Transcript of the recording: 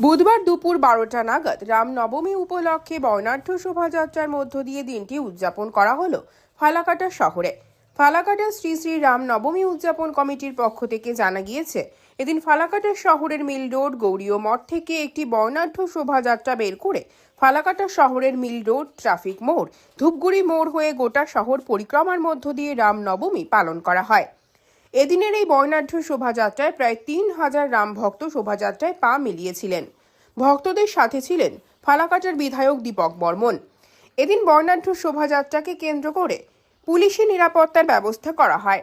বুধবার দুপুর বারোটা নাগাদ রামনবমী উপলক্ষে বর্ণাঢ্য শোভাযাত্রার মধ্য দিয়ে দিনটি উদযাপন করা হলো ফালাকাটা শহরে। ফালাকাটা শ্রী শ্রী রাম নবমী উদযাপন কমিটির পক্ষ থেকে জানা গিয়েছে, এদিন ফালাকাটা শহরের মিল রোড গৌরীয় মঠ থেকে একটি বর্ণাঢ্য শোভাযাত্রা বের করে ফালাকাটা শহরের মিল রোড ট্রাফিক মোড়, ধূপগুড়ি মোড় হয়ে গোটা শহর পরিক্রমার মধ্য দিয়ে রামনবমী পালন করা হয়। এদিনের এই বর্ণাঢ্য শোভাযাত্রায় প্রায় তিন হাজার রাম ভক্ত শোভাযাত্রায় পা মিলিয়েছিলেন। ভক্তদের সাথে ছিলেন ফালাকাটার বিধায়ক দীপক বর্মন। এদিন বর্ণাঢ্য শোভাযাত্রাকে কেন্দ্র করে পুলিশি নিরাপত্তার ব্যবস্থা করা হয়।